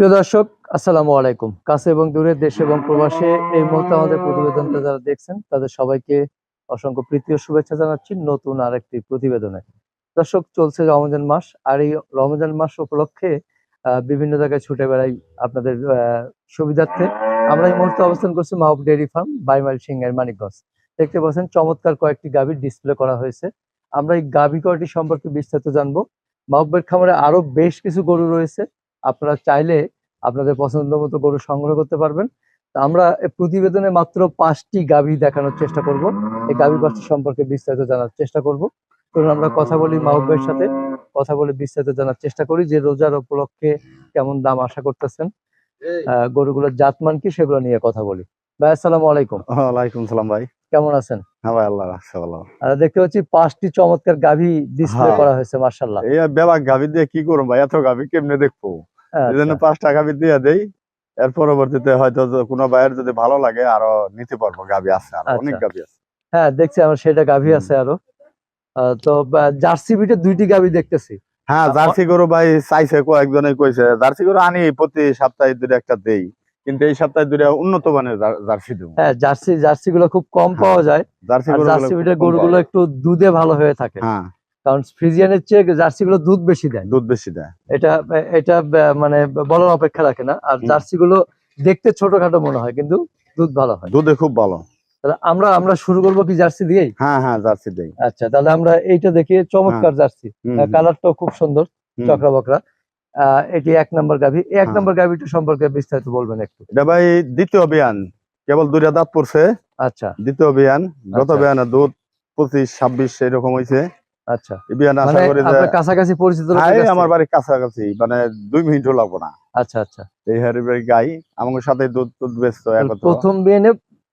প্রিয় দর্শক, আসসালামু আলাইকুম। কাছে এবং দূরে দেশ এবং প্রবাসে এই মুহূর্তে আমাদের প্রতিবেদনটা যারা দেখছেন, তাদের সবাইকে অসংখ্য প্রীতি ও শুভেচ্ছা জানাচ্ছি নতুন আরেকটি প্রতিবেদনে। দর্শক, চলছে রমজান মাস, আর এই রমজান মাস উপলক্ষে বিভিন্ন জায়গায় ছুটে বেড়াই আপনাদের সুবিধার্থে। আমরা এই মুহূর্তে অবস্থান করছি মাহবুব ডেয়ারি ফার্ম, বাইমাইল সিংহের মানিকগঞ্জ। দেখতে পাচ্ছেন, চমৎকার কয়েকটি গাভীর ডিসপ্লে করা হয়েছে। আমরা এই গাভী কয়টি সম্পর্কে বিস্তারিত জানব। মাহবুবের খামারে আরও বেশ কিছু গরু রয়েছে। আপনারা চাইলে আপনাদের পছন্দ মতো গরু সংগ্রহ করতে পারবেন। আমরা প্রতিবেদনে মাত্র পাঁচটি গাভী দেখানোর চেষ্টা করব। এই গাভী পাঁচটি সম্পর্কে বিস্তারিত জানার চেষ্টা করব। চলুন আমরা কথা বলি মাহবুবের সাথে। কথা বলে বিস্তারিত জানার চেষ্টা করি যে রোজার উপলক্ষে কেমন দাম আশা করতেছেন। গরুগুলোর জাতমান কি সেগুলো নিয়ে কথা বলি। ভাই আসসালামু আলাইকুম। ওয়ালাইকুম সালাম ভাই। কেমন আছেন? হ্যাঁ ভাই আল্লাহ রাখছে ভালো। আর দেখতে পাচ্ছি পাঁচটি চমৎকার গাভী ডিসপ্লে হ্যাঁ। করা হয়েছে মার্শাল্লাহ এই বেবাক গাভি দিয়ে কি করব ভাই? এত গাভি কেমনে দেখব? এই জন্য পাঁচটা গাভি দিয়ে দেই। এর পরবর্তীতে হয়তো কোনো ভাইয়ের যদি ভালো লাগে আরও নিতে পারব। গাভি আছে আর অনেক আচ্ছা। গাভি আছে। হ্যাঁ দেখছি আমার সেটা গাভী আছে আরও। তো জার্সি বিটে দুইটি গাভী দেখতেছি। হ্যাঁ জার্সি গরু ভাই চাইছে কয়েকজনে কইছে। জার্সি গরু আনি প্রতি সপ্তাহে দুটো একটা দেই। কিন্তু এই সপ্তাহে দুটো উন্নত মানের জার্সি দেবো। হ্যাঁ জার্সি জার্সি গুলো খুব কম হ্যাঁ, পাওয়া যায়। জার্সি গরু জার্সি বিটের গরুগুলো একটু দুধে ভালো হয়ে থাকে। হ্যাঁ। কারণ ফ্রিজিয়ানের চেয়ে জার্সি গুলো দুধ বেশি দেয়। দুধ বেশি দেয়। এটা এটা মানে বলার অপেক্ষা রাখে না। আর হুম। জার্সি গুলো দেখতে ছোটখাটো মনে হয় কিন্তু দুধ ভালো হয়। দুধে খুব ভালো। তাহলে আমরা আমরা শুরু করব কি জার্সি দিয়েই? হ্যাঁ হ্যাঁ জার্সি দেই। আচ্ছা তাহলে আমরা এইটা দেখি চমৎকার জার্সি। হুম, হুম, কালারটাও খুব সুন্দর চকরা বকরা আহ এটি এক নম্বর গাভী। এক হ্যাঁ। নম্বর গাভীটা সম্পর্কে বিস্তারিত বলবেন একটু। এটা ভাই দ্বিতীয় অভিযান। কেবল দুইটা দাঁত পড়ছে। আচ্ছা। দ্বিতীয় অভিযান। গত আচ্ছা। অভিযানে দুধ পঁচিশ ছাব্বিশ এরকম হয়েছে আচ্ছা। বিয়ান আশা মানে করি যে কাছাকাছি পরিচিত আমার কাছাকাছি মানে দুই মিনিটও লাগবো না। আচ্ছা আচ্ছা। এই হারি বাড়ি গাই আমার সাথে দুধ প্রথম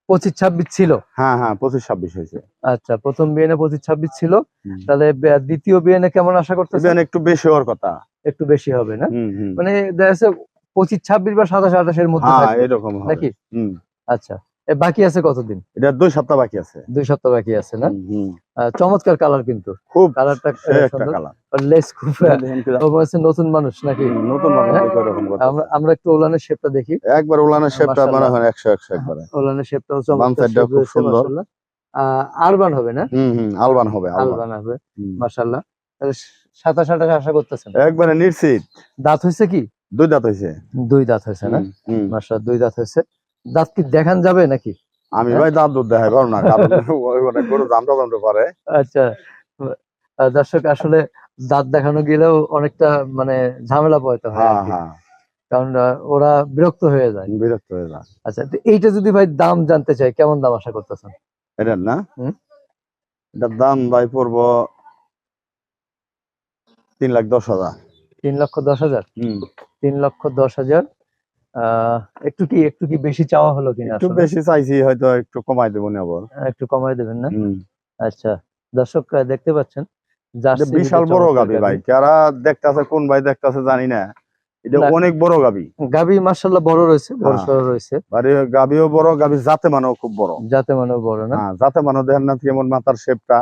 পঁচিশ ছাব্বিশ ছিল? হ্যাঁ হ্যাঁ পঁচিশ ছাব্বিশ হয়েছে। আচ্ছা প্রথম পঁচিশ ছাব্বিশ ছিল। তাহলে দ্বিতীয় বিএনএ কেমন আশা করতেছেন? একটু বেশি হওয়ার কথা। একটু বেশি হবে না? মানে দেখা যাচ্ছে পঁচিশ ছাব্বিশ বা সাতাশ আঠাশের মধ্যে হ্যাঁ এরকম নাকি? আচ্ছা। বাকি আছে কতদিন? এটা দুই সপ্তাহ বাকি আছে। দুই সপ্তাহ বাকি আছে না? চমৎকার কালার কিন্তু। খুব কালারটা কালার। লেস খুব নতুন মানুষ নাকি? নতুন মানুষ হ্যাঁ? আমরা একটু ওলানের শেপটা দেখি। একবার উলানের শেপটা মনে মাশাআল্লাহ। হয় একশো একশো একবারে। ওলানের শেপটাও বাম চমৎকার খুব সুন্দর। মাশাআল্লাহ। আরবান হবে না? হুম হুম আলবান হবে আলবান আলবান হবে তাহলে সাতাশ আঠাশ আশা করতেছেন? একবারে নিশ্চিত। দাঁত হয়েছে কি? দুই দাঁত হয়েছে। দুই দাঁত হয়েছে না। মাশাআল্লাহ দুই দাঁত হয়েছে। দাঁত কি দেখান যাবে নাকি? আমি? ভাই দাঁত দুধ দেখাই পারব না। কারণ অনেক গরু জানতে জানতে পারে। আচ্ছা। দর্শক আসলে দাঁত দেখানো গেলেও অনেকটা মানে ঝামেলা পোহাতে হয় হ্যাঁ হ্যাঁ। কারণ ওরা বিরক্ত হয়ে যায়। বিরক্ত হয়ে যায়। আচ্ছা তো এইটা যদি ভাই দাম জানতে চাই কেমন দাম আশা করতেছেন? এটার না। এটার দাম ভাই পড়ব তিন লাখ দশ হাজার। তিন লক্ষ দশ হাজার? তিন লক্ষ দশ হাজার একটু কি একটু কি বেশি চাওয়া হলো কিনা একটু বেশি চাইছি হয়তো একটু কমাই দেবো নি আবার। একটু কমাই দেবেন না? আচ্ছা দর্শক দেখতে পাচ্ছেন বিশাল বড় গাবি ভাই। কারা দেখতেছে কোন ভাই দেখতেছে জানি না। এটা অনেক বড় গাবি। গাবি মার্শাল্লাহ বড় রয়েছে বড় হ্যাঁ। সড়ো রয়েছে। বাড়ি গাবিও বড় গাবি জাতে মানেও খুব বড়। যাতে মানে বড় না? হ্যাঁ জাতে মানে দেখেন না কেমন মাথার শেপটা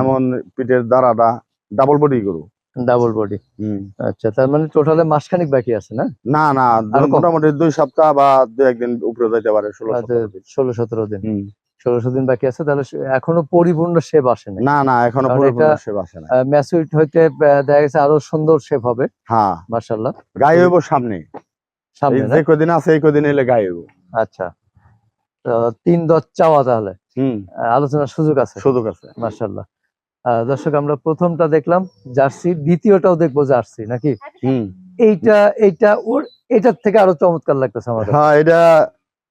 এমন পিঠের দাঁড়াটা ডাবল বডি গরু। ডাবল বডি হুম। আচ্ছা তার মানে টোটালে মাসখানিক বাকি আছে না? না না আরও মোটামুটি দুই সপ্তাহ বা দুই একদিন উপরে যাইতে পারে ষোলো সতেরো দিন। ষোলোশো দিন। বাকি আছে তাহলে এখনও পরিপূর্ণ শেপ আসে না না না এখনও কারণ পুরোপুরি এটা- সেব আসে না ম্যাচুইট হইতে দেখা গেছে আরও সুন্দর শেপ হবে। হ্যাঁ। মার্শাল্লাহ গায়ে হইব সামনে। সামনে যে কদিন আছে এই কদিন এলে গায়ে হইব। আচ্ছা। তো তিন দশ চাওয়া তাহলে। হুম। আলোচনার সুযোগ আছে। সুযোগ আছে। মার্শাল্লাহ আহ, দর্শক আমরা প্রথমটা দেখলাম জার্সি দ্বিতীয়টাও দেখব জার্সি নাকি? হুম। এইটা এইটা ওর এটার থেকে আরও চমৎকার লাগতেছে আমার। হ্যাঁ এটা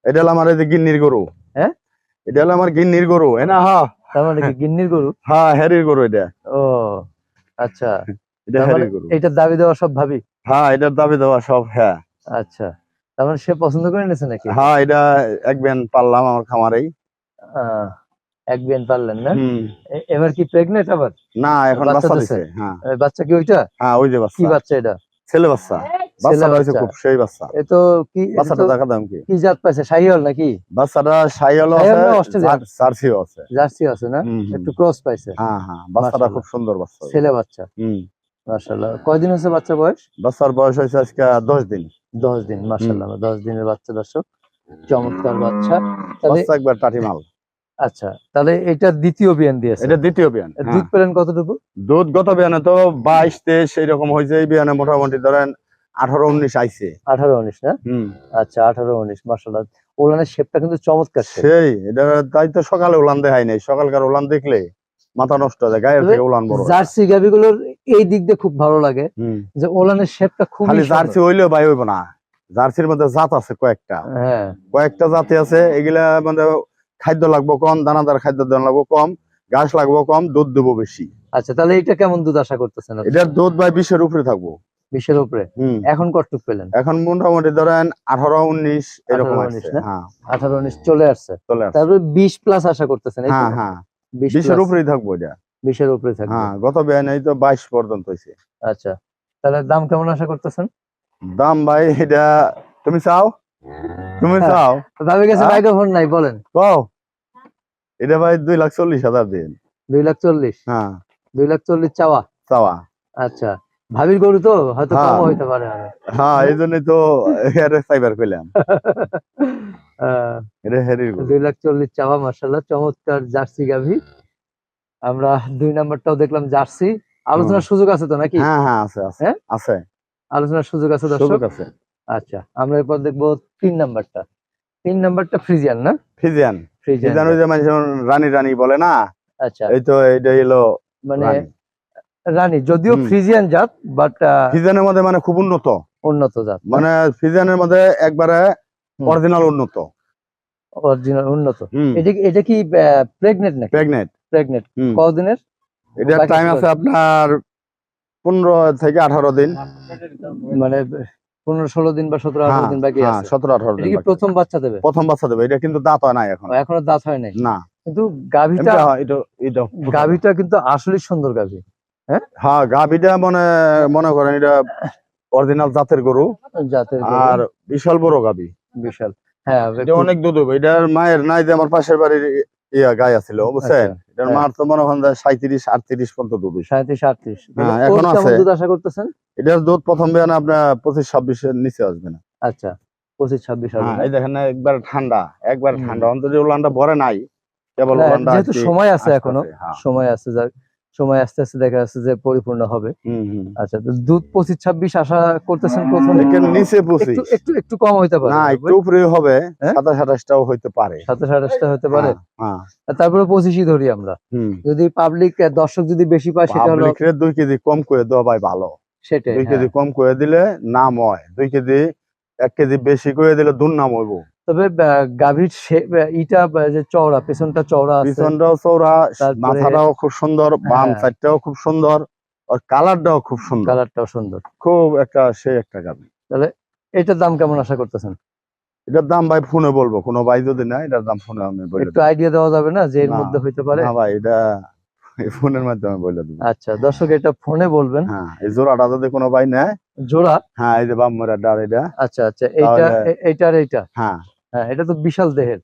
এটা হলো আমার গিন্নির গরু। হ্যাঁ? এটা হলো আমার গিন্নির গরু না হ্যাঁ। তার মানে কি গিন্নির গরু? হ্যাঁ হ্যারির গরু এটা। ও আচ্ছা। এটা মানে হ্যারির গরু। দাবি দেওয়া সব ভাবি? হ্যাঁ এটার দাবি দেওয়া সব হ্যাঁ। আচ্ছা। তার মানে সে পছন্দ করে নিয়েছে নাকি? হ্যাঁ এটা এক ব্যান পারলাম আমার খামারেই। আহ, এক বিয়ান পারলেন না? এবার কি প্রেগনেন্ট আবার? না এখন বাচ্চা বাচ্চা দিছে? হ্যাঁ। বাচ্চা কি ওইটা? হ্যাঁ ওই যে কি বাচ্চা বাচ্চা এটা? ছেলে বাচ্চা। বাচ্চা হয়েছে বাচ্চা। খুব সেই বাচ্চা। এ তো কি বাচ্চাটা দেখা দাম কি। কি জাত পাইছে? নাকি? বাচ্চাটা আছে জার্সিও আছে। জার্সি আছে না। একটু ক্রস পাইছে। হ্যাঁ হ্যাঁ বাচ্চাটা খুব সুন্দর বাচ্চা। ছেলে বাচ্চা। হুম। মাশাআল্লাহ। কয়দিন হচ্ছে বাচ্চা বয়স? বাচ্চার বয়স হয়েছে আজকে দশ দিন। দশ দিন মাসাল্লাহ দশ দিনের বাচ্চা দর্শক। চমৎকার বাচ্চা। বাচ্চা একবার টাটি মাল আচ্ছা তাহলে এটা দ্বিতীয় বিয়ান দিয়েছে এটা দ্বিতীয় বিয়ান হ্যাঁ। দুধ পেলেন কতটুকু? দুধ গত বিয়ানে তো বাইশ তেইশ এরকম হয়েছে। এই বিয়ানে মোটামুটি ধরেন আঠারো উনিশ আইছে। আঠারো উনিশ না? আচ্ছা আঠারো উনিশ মাসাল্লাহ ওলানের শেপটা কিন্তু চমৎকার সেই এটা তাই তো সকালে উলান দেখাই নাই। সকালকার উলান দেখলে মাথা নষ্ট হয়ে যায় গায়ের থেকে উলান বড় হয়। জার্সি গাভিগুলোর এই দিক দিয়ে খুব ভালো লাগে। যে ওলানের শেপটা খুব খালি জার্সি হইলেও বাই হইব না। জার্সির মধ্যে জাত আছে কয়েকটা। হ্যাঁ। কয়েকটা জাতি আছে এগুলা মানে খাদ্য লাগবো কম দানাদার খাদ্য দানা লাগবো কম ঘাস লাগবো কম দুধ দেবো বেশি। আচ্ছা তাহলে এটা কেমন দুধ আশা করতেছেন? এটার দুধ ভাই বিশের উপরে থাকব। বিশের উপরে? এখন কতটুক পেলেন? এখন মোটামুটি ধরেন আঠারো উনিশ এরকম 18, আসছে 19 না? হ্যাঁ। আঠারো উনিশ চলে আসছে। চলে আসছে। তারপরে বিশ প্লাস আশা করতেছেন হ্যাঁ হ্যাঁ। বিশের উপরেই থাকব এটা। বিশের উপরে থাকবে। হ্যাঁ গত বেআইন এই তো বাইশ পর্যন্ত হয়েছে। আচ্ছা তাহলে দাম কেমন আশা করতেছেন? দাম ভাই এটা তুমি চাও? তুমি হ্যাঁ। চাও? গেছে হ্যাঁ? মাইক্রোফোন নাই বলেন। কও? এটা ভাই দুই লাখ চল্লিশ হাজার দিন। দুই লাখ চল্লিশ? হ্যাঁ। দুই লাখ চল্লিশ চাওয়া? চাওয়া। আচ্ছা। ভাবির গরু তো? হয়তো হ্যাঁ। কম হইতে পারে হ্যাঁ এই জন্যই তো হেরে সাইবার এটা হেরির গরু। দুই লাখ চল্লিশ চাওয়া মার্শাল্লাহ চমৎকার জার্সি গাভি। আমরা দুই নাম্বারটাও দেখলাম জার্সি। আলোচনার সুযোগ আছে তো নাকি? হ্যাঁ হ্যাঁ আছে আছে। হ্যাঁ? আছে। আলোচনার সুযোগ আছে দর্শক? আছে। আচ্ছা আমরা এরপর দেখব তিন নাম্বারটা। তিন নাম্বারটা ফ্রিজিয়ান না? ফ্রিজিয়ান। ফিজিয়ান ওই যে মানুষ রানী রানী বলে না? আচ্ছা। এই তো এটা মানে রানী। যদিও ফ্রিজিয়ান জাত বাট ফিজিয়ানের মধ্যে মানে খুব উন্নত। উন্নত জাত। মানে ফিজিয়ানের মধ্যে একবারে অরিজিনাল উন্নত। অরিজিনাল উন্নত। এটা এটা কি প্রেগনেন্ট নাকি? প্রেগনেন্ট প্রেগনেন্ট হুম। কদিনের এটার টাইম আছে আপনার পনেরো থেকে আঠারো দিন। মানে পনেরো ষোলো দিন বা সতেরো আঠারো হ্যাঁ দিন বাকি হ্যাঁ আছে। সতেরো আঠারো দিন প্রথম বাচ্চা দেবে? প্রথম বাচ্চা দেবে এটা কিন্তু দাঁত হয় নাই এখন। এখনও দাঁত হয় নাই? না। কিন্তু গাভিটা এটা এটা গাভিটা কিন্তু আসলে সুন্দর গাভি। হ্যাঁ? গাভিটা মনে মনে করেন এটা অরিজিনাল জাতের গরু। জাতের আর বিশাল বড় গাভী। বিশাল। হ্যাঁ অনেক দুধ হবে। এটার মায়ের নাই যে আমার পাশের বাড়ির ইয়া গায়ে আছিল বুঝছেন? আচ্ছা, হ্যাঁ। মার তো মনে করেন সাঁত্রিশ আটত্রিশ পর্যন্ত দুধ সাঁত্রিশ আটত্রিশ। হ্যাঁ, এখনও কেমন আছে। দুধ আশা করতেছেন? এটার দুধ প্রথম আপনার পঁচিশ ছাব্বিশের নিচে আসবে না। আচ্ছা পঁচিশ ছাব্বিশ হ্যাঁ এই দেখেন না একবার ঠান্ডা একবার ঠান্ডা। অন্তত উলানটা ভরে নাই। কেবল সময় আছে এখনও হ্যাঁ। সময় আছে সময় আস্তে আস্তে দেখা যাচ্ছে যে পরিপূর্ণ হবে। আচ্ছা তো দুধ পঁচিশ ছাব্বিশ আশা করতেছেন প্রথম নিচে পঁচিশ। একটু একটু কম হইতে পারে। না একটু উপরে হবে হ্যাঁ? সাতাশ আঠাশটাও হইতে পারে। সাতাশ আঠাশটা হতে পারে? হ্যাঁ, হ্যাঁ। তারপরে পঁচিশই ধরি আমরা। হুম। যদি পাবলিক দর্শক যদি বেশি পায় সেটা হলো দুই কেজি কম করে দেওয়া ভাই ভালো। সেটাই দুই। কেজি কম করে দিলে নাম হয়। দুই কেজি এক কেজি বেশি করে দিলে দুর্নাম হইব। তবে গাভীর ইটা যে চওড়া পেছনটা চওড়া পেছনটাও চওড়া মাথাটাও খুব সুন্দর বাম হ্যাঁ। সাইডটাও খুব সুন্দর আর কালারটাও খুব সুন্দর। কালারটাও সুন্দর। খুব একটা সেই একটা গাভী। তাহলে এটার দাম কেমন আশা করতেছেন? এটার দাম ভাই ফোনে বলব কোনো ভাই যদি না এটার দাম ফোনে আমি বলে একটু আইডিয়া দেওয়া যাবে না যে এর মধ্যে হইতে পারে? না ভাই এটা ফোনের মাধ্যমে বলে দেবো। আচ্ছা দর্শক এটা ফোনে বলবেন। হ্যাঁ এই জোড়াটা যদি কোনো ভাই নেয় জোড়া? হ্যাঁ এই যে বামরা ডার এটা। আচ্ছা আচ্ছা এইটা এইটার এইটা? হ্যাঁ। হ্যাঁ এটা তো বিশাল দেহের।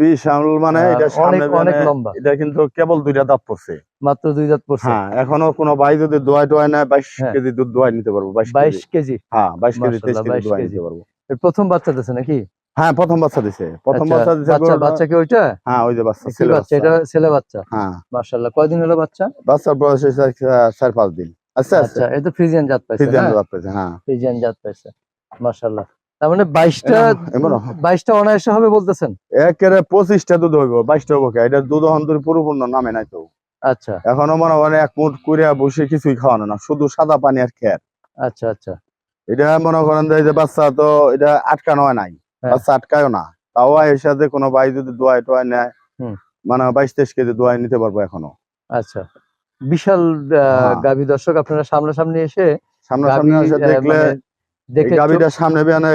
বিশাল মানে এটা অনেক সামনে অনেক মানে লম্বা। এটা কিন্তু কেবল দুইটা দাঁত পড়ছে। মাত্র দুই দাঁত পড়ছে। হ্যাঁ এখনও কোনো ভাই যদি দোয়াই টোয়াই নেয় বাইশ হ্যাঁ। কেজি দুধ দোয়াই নিতে পারব বাইশ কেজি। হ্যাঁ বাইশ কেজি তেইশ কেজি দোয়াই নিতে পারব। প্রথম বাচ্চা দিছে নাকি? হ্যাঁ প্রথম বাচ্চা দিছে। প্রথম আচ্ছা, বাচ্চা দিছে বাচ্চা বাচ্চা কি ওইটা? হ্যাঁ ওই যে বাচ্চা ছেলে বাচ্চা? এটা ছেলে বাচ্চা? হ্যাঁ। মাশাআল্লাহ কয়দিন হলো বাচ্চা? বাচ্চার বয়স চার- পাঁচ দিন। আচ্ছা আচ্ছা। এটা তো ফ্রিজিয়ান জাত পাইছে সিজন না? যাচ্ছে হ্যাঁ। ফ্রিজিয়ান জাত পাইছে মাশাআল্লাহ। তার মানে বাইশটা বাইশটা অনায়াসে হবে বলতেছেন? একেবারে পঁচিশটা দুধ হইব বাইশটা হইব কে? এটা দুধ অন্তর পরিপূর্ণ নামে নাই তো। আচ্ছা। এখনও মনে হয় এক মুঠ কুড়িয়া বসে কিছুই খাওয়ানো না শুধু সাদা পানি আর খের। আচ্ছা আচ্ছা। এটা মনে করেন যে বাচ্চা তো এটা আটকানো হয় নাই হ্যাঁ। বাচ্চা আটকায়ও না। তাও এর সাথে কোনো ভাই যদি দোয়াই টোয়াই নেয়। মানে বাইশ তেইশ কেজি দোয়াই নিতে পারব এখনও। আচ্ছা। বিশাল হ্যাঁ। গাভী দর্শক আপনারা সামনাসামনি এসে সামনাসামনি এসে দেখলে মানে দেখে সামনে বেয়ানে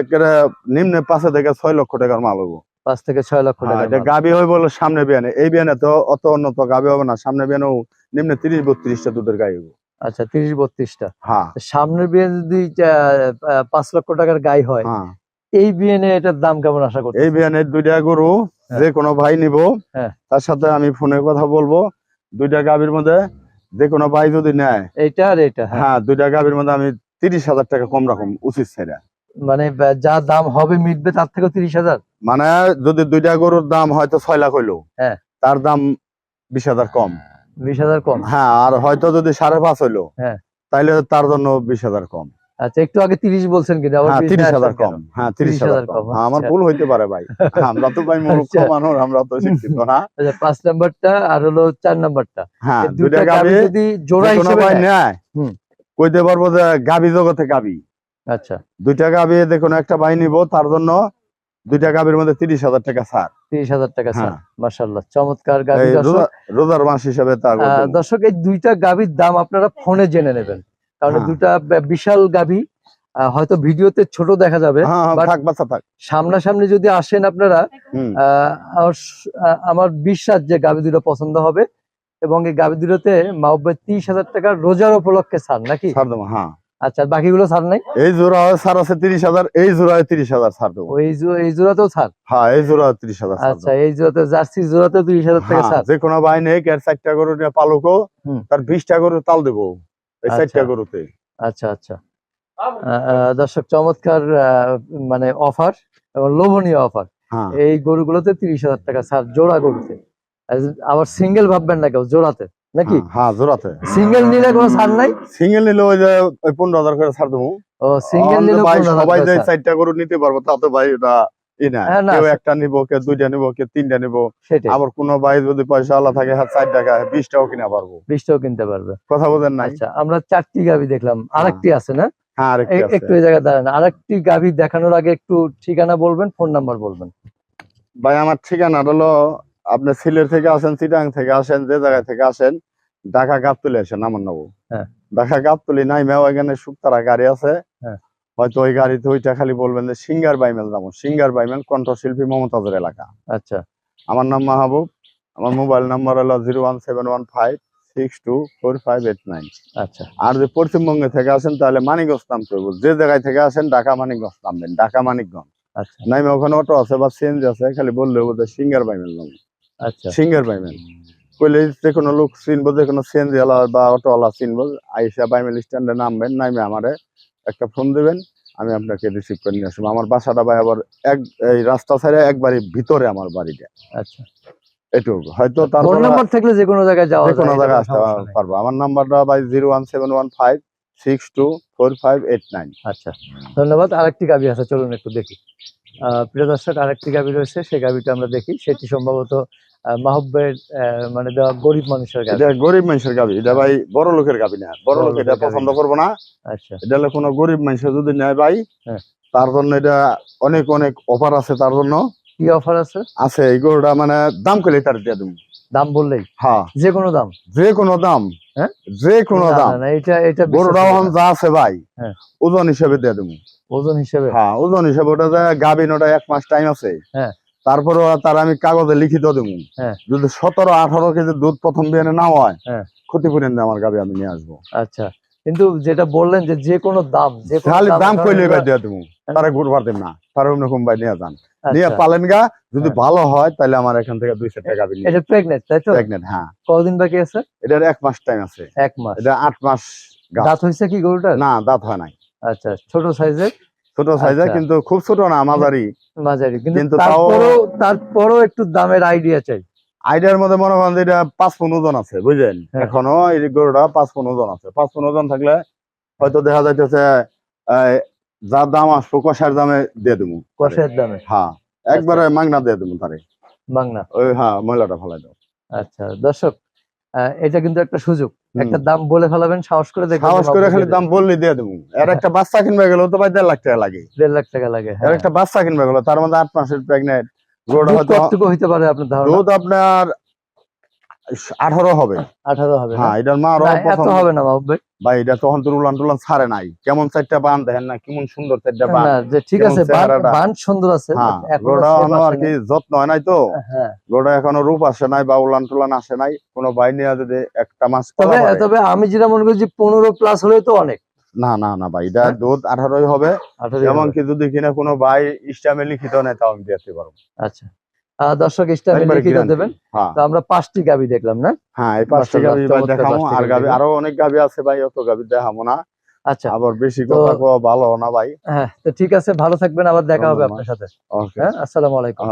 নিম্নে পাঁচে থেকে ছয় লক্ষ টাকার মাল চোখ- পাঁচ থেকে ছয় লক্ষ টাকা এটা হয়ে বলে সামনে বিয়ানে। এই বিয়ানে তো অত উন্নত হবে না। সামনে বিয়ানেও নিম্নে তিরিশ বত্রিশটা দুধের গাই আচ্ছা তিরিশ বত্রিশটা। হ্যাঁ। সামনের বিয়ে যদি আহ, আহ, পাঁচ লক্ষ টাকার গাই হয় হ্যাঁ। এই এটার দাম কেমন আশা এই দুইটা গরু হ্যাঁ। যে কোনো ভাই নিব। হ্যাঁ। তার সাথে আমি ফোনে কথা বলব। দুইটা গাভীর মধ্যে যে কোনো ভাই যদি নেয়। এইটা আর এটা হ্যাঁ। হ্যাঁ দুইটা গাভীর মধ্যে আমি তিরিশ হাজার টাকা কম রকম উচিত সেটা। মানে যা দাম হবে মিটবে তার থেকেও তিরিশ হাজার? মানে যদি দুইটা গরুর দাম হয়তো ছয় লাখ হইল। হ্যাঁ। তার দাম বিশ হাজার কম। বিশ হাজার কম। হ্যাঁ আর হয়তো যদি সাড়ে পাঁচ হইল হ্যাঁ। তাইলে তার জন্য বিশ হাজার কম। আচ্ছা একটু আগে তিরিশ বলছেন কিন্তু হ্যাঁ তিরিশ হাজার কম। হ্যাঁ তিরিশ হাজার কম। হ্যাঁ, আমার আচ্ছা। ভুল হইতে পারে ভাই। আমরা তো ভাই মূর্খ আচ্ছা। মানুষ আমরা তো শিক্ষিত না। আচ্ছা পাঁচ নাম্বারটা আর হলো চার নাম্বারটা। হ্যাঁ দুইটা যদি জোড়া হিসেবে নেয়। কইতে পারব যে গাবি জগতে গাবি আচ্ছা। দুইটা গাবি দেখুন একটা ভাই নিব তার জন্য দুইটা গাবির মধ্যে তিরিশ হাজার টাকা ছাড়। তিরিশ হাজার টাকা স্যার হ্যাঁ। চমৎকার রোজার মাস হিসেবে তার দর্শক এই দুইটা গাভীর দাম আপনারা ফোনে জেনে নেবেন। কারণ হ্যাঁ। দুটা বিশাল হয়তো ভিডিওতে ছোট দেখা যাবে হ্যাঁ সামনাসামনি যদি আসেন আপনারা আমার বিশ্বাস যে গাভী দুটো পছন্দ হবে। এবং এই গাভী দুটোতে মাহব্বের তিরিশ হাজার টাকা রোজার উপলক্ষে ছাড় নাকি? ছাড় দেবো হ্যাঁ। আচ্ছা বাকিগুলো ছাড় নাই? এই জোড়া ছাড় আছে তিরিশ হাজার এই জোড়ায় তিরিশ হাজার ছাড় দেবো। এই জোড়াতেও ছাড়? হ্যাঁ এই জোড়া তিরিশ হাজার আচ্ছা এই জোড়াতে জার্সি জোড়াতে তিরিশ হাজার টাকা হ্যাঁ, ছাড়? যে কোনো নেই আর চারটা গরু নিয়ে পালকো হুম। তার বিশটা গরু তাল দেবো এই আচ্ছা। চারটা গরুতে। আচ্ছা আচ্ছা। দর্শক চমৎকার মানে অফার এবং লোভনীয় অফার। হ্যাঁ। এই গরুগুলোতে তিরিশ হাজার টাকা ছাড় জোড়া গরুতে। আবার সিঙ্গেল ভাববেন না কেউ জোড়াতে নাকি? হ্যাঁ, হ্যাঁ জোড়াতে। সিঙ্গেল নিলে কোনো ছাড় নাই? সিঙ্গেল নিলে ওই যে ওই পনেরো হাজার করে ছাড় দেবো। ও সিঙ্গেল নিলে সবাই যে চারটা গরু নিতে পারব তা তো ভাই হ্যাঁ, কেউ একটা নিবো কেউ দুইটা নিবো কেউ তিনটা নিবো। আবার কোনো ভাই যদি পয়সা আল্লাহ থাকে হ্যাঁ চার টাকা বিশটাও কিনা পারব। বিশটাও কিনতে পারবে। কথা আচ্ছা আমরা চারটি গাভি দেখলাম। আরেকটি আছে না? হ্যাঁ। একটু এই জায়গায় দাঁড়ান। আরেকটি গাভি দেখানোর আগে একটু ঠিকানা বলবেন ফোন নাম্বার বলবেন। ভাই আমার ঠিকানা হলো আপনি সিলেট থেকে আসেন চিটাং থেকে আসেন যে জায়গা থেকে আসেন ঢাকা গাবতলি আসেন আমার নেব হ্যাঁ। ঢাকা গাবতলি নাই মেও এখানে শুক্তারা গাড়ি আছে। হ্যাঁ। হয়তো ওই গাড়িতে ওইটা খালি বলবেন যে সিঙ্গার বাইমেল যাব। সিঙ্গার বাইমেল কণ্ঠশিল্পী মমতাজের এলাকা। আচ্ছা। আমার নাম মাহবুব আমার মোবাইল নাম্বার হলো zero one seven one five six two four five eight nine. আচ্ছা। আর যদি পশ্চিমবঙ্গে থেকে আসেন তাহলে মানিকগঞ্জ নামতে হবে যে জায়গায় থেকে আসেন ঢাকা মানিকগঞ্জ নামবেন ঢাকা মানিকগঞ্জ। আচ্ছা। নাইমে ওখানে অটো আছে বা সিএনজি আছে খালি বললে হবে সিঙ্গার বাইমেল নাম সিঙ্গার বাইমেল কইলে যে কোনো লোক চিনবো যে কোনো সিএনজি ওয়ালা বা অটো ওয়ালা চিনবো আইসা বাইমেল স্ট্যান্ডে নামবেন নামে আমারে একটা ফোন দিবেন আমি আপনাকে রিসিভ করে নিয়ে আসব। আমার বাসাটা ভাই আবার এক এই রাস্তা ছাড়ে একবারই ভিতরে আমার বাড়িটা। আচ্ছা। এটুকু। হয়তো ফোন নাম্বার থাকলে যে কোনো জায়গায় যাওয়া যে কোনো জায়গায় আসতে পারব। আমার নাম্বারটা ভাই zero one seven one five six two four five eight nine. আচ্ছা। ধন্যবাদ। আরেকটি গাভি আছে চলুন একটু দেখি। আহ, প্রিয় দর্শক আরেকটি গাভি রয়েছে সেই গাভিটা আমরা দেখি। সেটি সম্ভবত মাহব্বের মানে দেওয়া গরিব মানুষের গাভি এটা গরিব মানুষের গাবি। এটা ভাই বড় লোকের গাবি না। বড় লোক এটা পছন্দ করব না। আচ্ছা। এটা হলে কোনো গরিব মানুষের যদি নেয় ভাই হ্যাঁ। তার জন্য এটা অনেক অনেক অফার আছে তার জন্য। কি অফার আছে? আছে এই গরুটা মানে দাম করলে তার দিয়ে দেবো। দাম বললেই? হ্যাঁ। যে কোনো দাম? যে কোনো দাম। হ্যাঁ? যে কোনো দাম। এটা এটা গরুটা এখন যা আছে ভাই হ্যাঁ। ওজন হিসেবে দিয়ে দেবো। ওজন হিসেবে? হ্যাঁ ওজন হিসেবে ওটা যে গাবিন ওটা এক মাস টাইম আছে। হ্যাঁ। তারপরে তার আমি কাগজে লিখিত দেবো। হ্যাঁ। যদি সতেরো আঠারো কেজি দুধ প্রথম বিয়ানে না হয় হ্যাঁ। ক্ষতিপূরণ আমার গাবি আমি নিয়ে আসব। আচ্ছা কিন্তু যেটা বললেন যে যে কোনো দাম যে খালি দাম কইলে ভাই দিয়ে দেবো। তারা ঘুরবার দেব না তারা অন্যরকম ভাই নিয়ে যান। নিয়ে আচ্ছা, পালেন গা যদি হ্যাঁ। ভালো হয় তাহলে আমার এখান থেকে দুই টাকা নিয়ে এটা প্রেগনেন্ট তাই তো? প্রেগনেন্ট হ্যাঁ। কতদিন বাকি আছে? এটার এক মাস টাইম আছে। এক মাস। এটা আট মাস। দাঁত হয়েছে কি গরুটার? না দাঁত হয় নাই। আচ্ছা ছোট সাইজের ছোট সাইজে আচ্ছা। কিন্তু খুব ছোট না মাঝারি। মাঝারি কিন্তু তারপরও তারপরও একটু দামের আইডিয়া চাই। আইডিয়ার মধ্যে মনে করেন এটা পাঁচ পনেরো ওজন আছে বুঝলেন? হ্যাঁ। এখনও এই গরুটা পাঁচ পনেরো ওজন আছে। পাঁচ পনেরো ওজন থাকলে হয়তো দেখা যাইতেছে আহ, যা দাম আসব কষার দামে দিয়ে দেবো কষের দামে। হ্যাঁ একবারে মাংনা দিয়ে দেবো তারে। মাংনা। ওই হ্যাঁ মহিলাটা ফেলাই দাও। আচ্ছা দর্শক এটা কিন্তু একটা সুযোগ। একটা দাম বলে ফেলাবেন সাহস করে দেখবেন সাহস করে খালি দাম বললি দিয়ে দেবো। এর একটা বাচ্চা কিনবে গেলো তো ভাই দেড় লাখ টাকা লাগে। দেড় লাখ টাকা লাগে এর হ্যাঁ। একটা বাচ্চা কিনবে গেলো তার মধ্যে আট মাসের প্রেগনেন্ট রোড হয়তো হইতে পারে আপনার ধারণা? দুধ আপনার আঠারো হবে। আঠারো হবে হ্যাঁ এটার মা আরও এত হবে না ভাই। ভাই এটা তখন তো উলান টুলান ছাড়ে নাই। কেমন চারটা বান দেখেন না কেমন সুন্দর চারটা বান। যে ঠিক আছে বান- সুন্দর আছে হ্যাঁ এখনও গোড়া shape এখনও আর কি যত্ন হয় নাই তো। হ্যাঁ। গোড়া এখনও রূপ আসে নাই বা উলান টুলান আসে নাই। কোনো ভাই নিয়ে যদি একটা করা তবে হয়- তবে আমি যেটা মনে করি যে পনেরো প্লাস হলে তো অনেক। না না না ভাই এটা হ্যাঁ? দুধ আঠারোই হবে। এমনকি যদি কিনা কোনো ভাই ইস্টামে লিখিত নেই তাও আমি দিতে পারব। আচ্ছা। দর্শক লিখিত। দেবেন। হ্যাঁ। তো আমরা পাঁচটি গাবি দেখলাম না? হ্যাঁ এই পাঁচটা গাবি দেখাবো আর গাবি আরও অনেক গাবি আছে ভাই অত গাবি দেখাবো না। আচ্ছা। আবার বেশি কথা কওয়া ভালো না ভাই। হ্যাঁ তো ঠিক আছে ভালো থাকবেন আবার দেখা হবে। আপনার সাথে। হ্যাঁ আসসালামু আলাইকুম।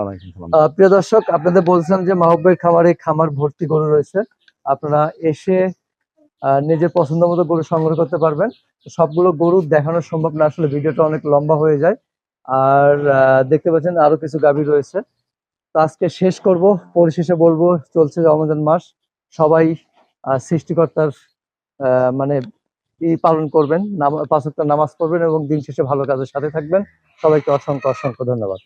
প্রিয় দর্শক আপনাদের বলছিলাম যে মাহবুবের খামারে খামার ভর্তি গরু রয়েছে। আপনারা এসে নিজের পছন্দ মতো গরু সংগ্রহ করতে পারবেন। সবগুলো গরু দেখানো সম্ভব না আসলে ভিডিওটা অনেক লম্বা হয়ে যায়। আর দেখতে পাচ্ছেন আরও কিছু গাভী রয়েছে। তো আজকে শেষ করব, পরিশেষে বলব, চলছে রমজান মাস। সবাই সৃষ্টিকর্তার মানে ই পালন করবেন, নামা- পাঁচ ওয়াক্ত নামাজ পড়বেন এবং দিন শেষে ভালো কাজের সাথে থাকবেন। সবাইকে অসংখ্য অসংখ্য ধন্যবাদ।